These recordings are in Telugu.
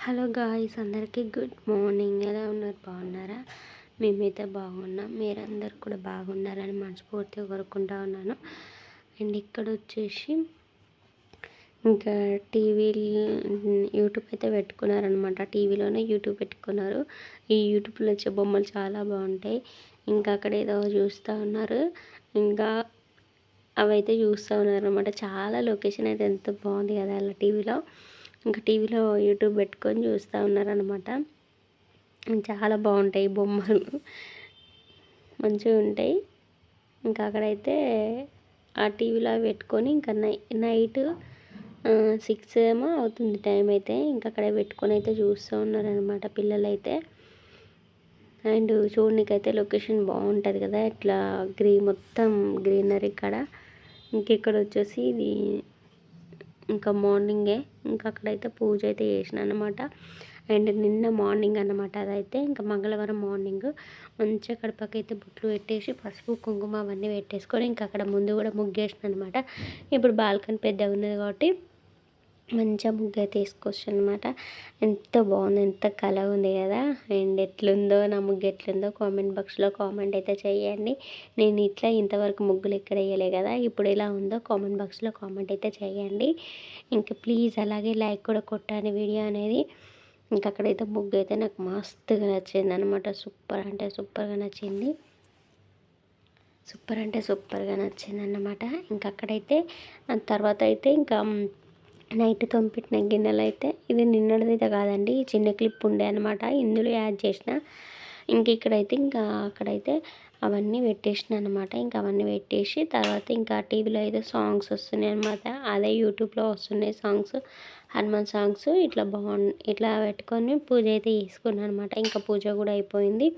హలో గాయస్ అందరికీ గుడ్ మార్నింగ్. ఎలా ఉన్నారు? బాగున్నారా? మేమైతే బాగున్నాం. మీరందరూ కూడా బాగున్నారని మనస్ఫూర్తిగా కోరుకుంటా ఉన్నాను. అండ్ ఇక్కడ వచ్చేసి ఇంకా టీవీ యూట్యూబ్ అయితే పెట్టుకున్నారనమాట టీవీలోనే యూట్యూబ్ పెట్టుకున్నారు. ఈ యూట్యూబ్లో వచ్చే బొమ్మలు చాలా బాగుంటాయి. ఇంకా అక్కడ ఏదో చూస్తూ ఉన్నారు. ఇంకా అవైతే చూస్తూ ఉన్నారనమాట చాలా లొకేషన్ అయితే ఎంత బాగుంది కదా అలా టీవీలో. ఇంకా టీవీలో యూట్యూబ్ పెట్టుకొని చూస్తూ ఉన్నారనమాట చాలా బాగుంటాయి బొమ్మలు. మంచిగా ఉంటాయి. ఇంకా అక్కడైతే ఆ టీవీలో పెట్టుకొని ఇంకా నై నైట్ సిక్స్ ఏమో అవుతుంది టైం అయితే. ఇంకా అక్కడ పెట్టుకొని అయితే చూస్తూ ఉన్నారనమాట పిల్లలైతే. అండ్ చూడనికైతే లొకేషన్ బాగుంటుంది కదా. ఇట్లా గ్రీ మొత్తం గ్రీనరీ ఇక్కడ ఇంకెక్కడ వచ్చేసి ఇది ఇంకా మార్నింగే ఇంకా అక్కడైతే పూజ అయితే చేసిన అనమాట అండ్ నిన్న మార్నింగ్ అనమాట అదైతే. ఇంకా మంగళవారం మార్నింగ్ మంచిగా కడపకైతే బుట్లు పెట్టేసి పసుపు కుంకుమ అవన్నీ పెట్టేసుకొని ఇంకా అక్కడ ముందు కూడా ముగ్గేసిన అనమాట ఇప్పుడు బాల్కనీ పెద్దగా ఉన్నది కాబట్టి మంచిగా ముగ్గు అయితే వేసుకోవచ్చు అనమాట ఎంత బాగుంది ఎంత కళ ఉంది కదా. అండ్ ఎట్లుందో నా ముగ్గు ఎట్లుందో కామెంట్ బాక్స్లో కామెంట్ అయితే చేయండి. నేను ఇట్లా ఇంతవరకు ముగ్గులు ఎక్కడ వేయలే కదా. ఇప్పుడు ఎలా ఉందో కామెంట్ బాక్స్లో కామెంట్ అయితే చేయండి. ఇంకా ప్లీజ్ అలాగే లైక్ కూడా కొట్టాను వీడియో అనేది. ఇంకా అక్కడైతే ముగ్గు అయితే నాకు మస్తుగా నచ్చింది అనమాట సూపర్ అంటే సూపర్గా నచ్చింది. సూపర్ అంటే సూపర్గా నచ్చింది అన్నమాట. ఇంకా అక్కడైతే తర్వాత అయితే ఇంకా నైట్ తొంపిట్టిన గిన్నెలు అయితే ఇది నిన్నటిది కాదండి చిన్న క్లిప్ ఉండే అనమాట ఇందులో యాడ్ చేసిన. ఇంక ఇక్కడైతే ఇంకా అక్కడైతే అవన్నీ పెట్టేసిన అనమాట ఇంకా అవన్నీ పెట్టేసి తర్వాత ఇంకా టీవీలో అయితే సాంగ్స్ వస్తున్నాయి అనమాట అదే యూట్యూబ్లో వస్తున్నాయి సాంగ్స్ హనుమాన్ సాంగ్స్. ఇట్లా బాగుంది ఇట్లా పెట్టుకొని పూజ అయితే చేసుకున్నాను అనమాట ఇంకా పూజ కూడా అయిపోయింది.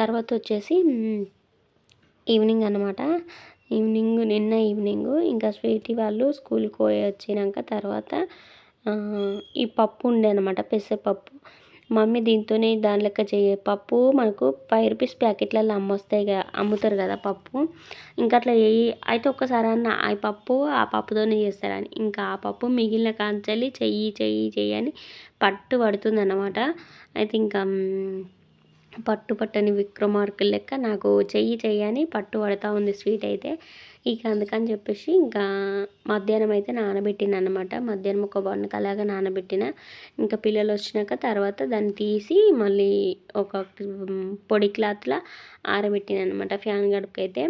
తర్వాత వచ్చేసి ఈవినింగ్ అనమాట ఈవినింగ్ నిన్న ఈవినింగ్ ఇంకా స్వీటీ వాళ్ళు స్కూల్కి పోయి వచ్చినాక తర్వాత ఈ పప్పు ఉండే అనమాట పెసరపప్పు మమ్మీ దీంతోనే దాని లెక్క చేయ పప్పు మనకు ఫైవ్ రూపీస్ ప్యాకెట్లలో అమ్మొస్తాయి కదా అమ్ముతారు కదా పప్పు. ఇంకా అట్లా చేయి అయితే ఒక్కసారి అన్న ఆ పప్పు ఆ పప్పుతోనే చేస్తారని. ఇంకా ఆ పప్పు మిగిలిన కాంచెల్లి చెయ్యి చెయ్యి చెయ్యి అని పట్టు పడుతుంది అన్నమాట అయితే ఇంకా పట్టు పట్టని విక్రమార్కుల లెక్క నాకు చెయ్యి చెయ్యని పట్టు పడతా ఉంది స్వీట్ అయితే. ఇక అందుకని చెప్పేసి ఇంకా మధ్యాహ్నం అయితే నానబెట్టిన అనమాట మధ్యాహ్నం ఒక వన్కి అలాగా నానబెట్టిన. ఇంకా పిల్లలు వచ్చినాక తర్వాత దాన్ని తీసి మళ్ళీ ఒక పొడి క్లాత్లో ఆరబెట్టిన అనమాట ఫ్యాన్ గడుపుకైతే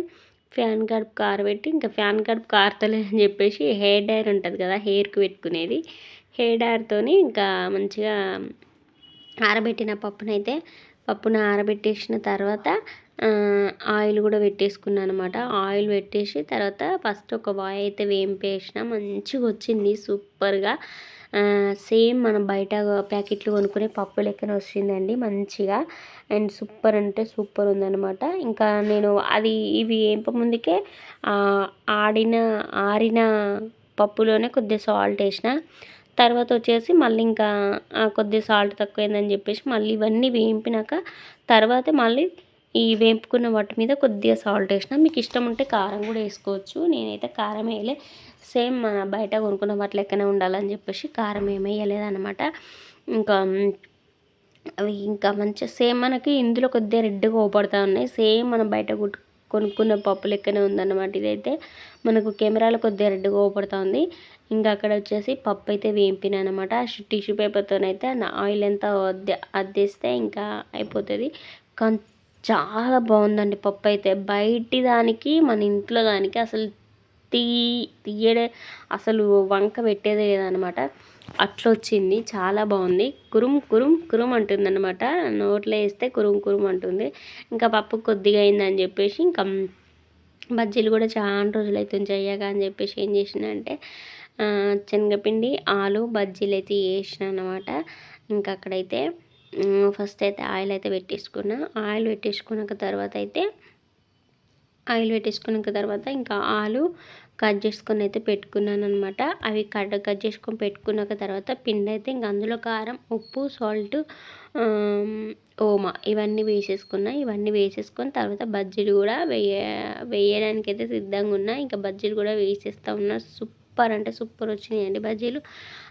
ఫ్యాన్ గడుపుకు ఆరబెట్టి ఇంకా ఫ్యాన్ గడుపుకు ఆరతలే అని చెప్పేసి హెయిర్ డైర్ ఉంటుంది కదా హెయిర్కి పెట్టుకునేది. హెయిర్ డైర్తోని ఇంకా మంచిగా ఆరబెట్టిన పప్పునైతే పప్పును ఆరబెట్టేసిన తర్వాత ఆయిల్ కూడా పెట్టేసుకున్నాను అనమాట ఆయిల్ పెట్టేసి తర్వాత ఫస్ట్ ఒక బాయ్ అయితే వేంపేసిన. మంచిగా వచ్చింది సూపర్గా. సేమ్ మనం బయట ప్యాకెట్లు కొనుక్కునే పప్పు లెక్కన వచ్చిందండి మంచిగా. అండ్ సూపర్ అంటే సూపర్ ఉందనమాట ఇంకా నేను అది ఇవి వేంప ముందుకే ఆడిన ఆరిన పప్పులోనే కొద్దిగా సాల్ట్ వేసిన. తర్వాత వచ్చేసి మళ్ళీ ఇంకా కొద్దిగా సాల్ట్ తక్కువైందని చెప్పేసి మళ్ళీ ఇవన్నీ వేయింపినాక తర్వాత మళ్ళీ ఈ వేపుకున్న వాటి మీద కొద్దిగా సాల్ట్ వేసిన. మీకు ఇష్టం ఉంటే కారం కూడా వేసుకోవచ్చు. నేనైతే కారం వేయలే. సేమ్ మన బయట కొనుక్కున్న వాటి లెక్కనే ఉండాలని చెప్పేసి కారం ఏమి వేయలేదన్నమాట. ఇంకా అవి ఇంకా మంచిగా సేమ్ మనకి ఇందులో కొద్దిగా రెడ్గా ఓపడుతూ ఉన్నాయి. సేమ్ మనం బయట కొనుక్కున్న పప్పు లెక్కనే ఉందన్నమాట ఇదైతే. మనకు కెమెరాలో కొద్దిగా రెడ్గా ఓపడుతుంది ఇంకా అక్కడ వచ్చేసి పప్పు అయితే వేంపిన అనమాట టిష్యూ పేపర్తోనైతే ఆయిల్ ఎంత అద్దె అద్దేస్తే ఇంకా అయిపోతుంది. కానీ చాలా బాగుందండి పప్పు అయితే. బయటి దానికి మన ఇంట్లో దానికి అసలు తీ తీయడే అసలు వంక పెట్టేదే లేదనమాట అట్లా వచ్చింది చాలా బాగుంది. కురుం కురుం కురుం అంటుంది అనమాట నోట్లో వేస్తే కురుం కురుం అంటుంది. ఇంకా పప్పు కొద్దిగా అయిందని చెప్పేసి ఇంకా బజ్జీలు కూడా చాలా రోజులు అవుతుంది చేయగా అని చెప్పేసి ఏం చేసిన అంటే శనగపిండి ఆలు బజ్జీలు అయితే వేసిన అనమాట ఇంకా అక్కడైతే ఫస్ట్ అయితే ఆయిల్ అయితే పెట్టేసుకున్నా. ఆయిల్ పెట్టేసుకున్నాక తర్వాత అయితే ఆయిల్ పెట్టేసుకున్నాక తర్వాత ఇంకా ఆలు కట్ చేసుకొని అయితే పెట్టుకున్నాను అనమాట అవి కట్ కట్ చేసుకొని పెట్టుకున్నాక తర్వాత పిండి అయితే ఇంకా అందులో కారం ఉప్పు సాల్ట్ ఓమా ఇవన్నీ వేసేసుకున్నా. ఇవన్నీ వేసేసుకొని తర్వాత బజ్జీలు కూడా వేయ వేయడానికి అయితే సిద్ధంగా ఉన్నా. ఇంకా బజ్జీలు కూడా వేసేస్తా ఉన్నా. సూప్ సూపర్ అంటే సూపర్ వచ్చినాయండి బజ్జీలు.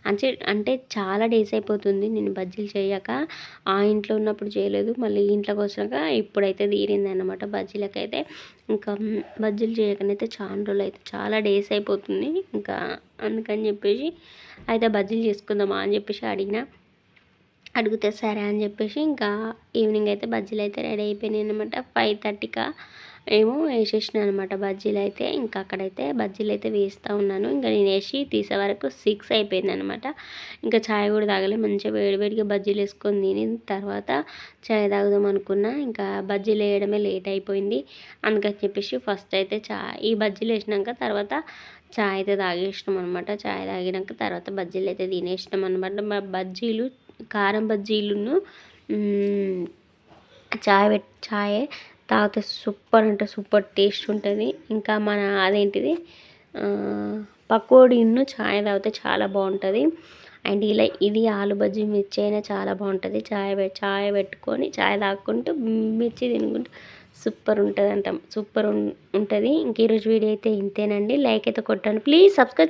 అంటే అంటే చాలా డేస్ అయిపోతుంది నేను బజ్జీలు చేయక. ఆ ఇంట్లో ఉన్నప్పుడు చేయలేదు మళ్ళీ ఇంట్లోకి వచ్చినాక ఇప్పుడైతే తీరింది అనమాట బజ్జీలకైతే. ఇంకా బజ్జీలు చేయకనైతే చాలా రోజులు అయితే చాలా డేస్ అయిపోతుంది ఇంకా అందుకని చెప్పేసి అయితే బజ్జీలు చేసుకుందామా అని చెప్పేసి అడిగిన. అడిగితే సరే అని చెప్పేసి ఇంకా ఈవినింగ్ అయితే బజ్జీలు అయితే రెడీ అయిపోయినాయి అనమాట ఫైవ్ థర్టీకా ఏమో వేసేసిన అనమాట బజ్జీలు అయితే ఇంకా అక్కడైతే బజ్జీలు అయితే వేస్తూ ఉన్నాను. ఇంకా నేను వేసి తీసే వరకు సిక్స్ అయిపోయింది అనమాట ఇంకా ఛాయ్ కూడా తాగలే. మంచిగా వేడివేడిగా బజ్జీలు వేసుకొని తిని తర్వాత ఛాయ్ తాగుదాం అనుకున్నా. ఇంకా బజ్జీలు వేయడమే లేట్ అయిపోయింది. అందుకని చెప్పేసి ఫస్ట్ అయితే చా ఈ బజ్జీలు వేసినాక తర్వాత చాయ్ అయితే తాగేసినాం అనమాట చాయ్ తాగినాక తర్వాత బజ్జీలు అయితే తినేసినాం అనమాట బజ్జీలు కారం బజ్జీలును చాయ్ పెట్ చాయ్ తాగితే సూపర్ అంటే సూపర్ టేస్ట్ ఉంటుంది. ఇంకా మన అదేంటిది? పకోడీను చాయ్ తాగితే చాలా బాగుంటుంది. అండ్ ఇలా ఇది ఆలు బజ్జీ మిర్చి అయినా చాలా బాగుంటుంది. చాయ్ చాయ్ పెట్టుకొని చాయ్ తాగుకుంటూ మిర్చి తినుకుంటూ సూపర్ ఉంటుంది అంట సూపర్ ఉంటుంది. ఇంక ఈరోజు వీడియో అయితే ఇంతేనండి. లైక్ అయితే కొట్టండి. Please subscribe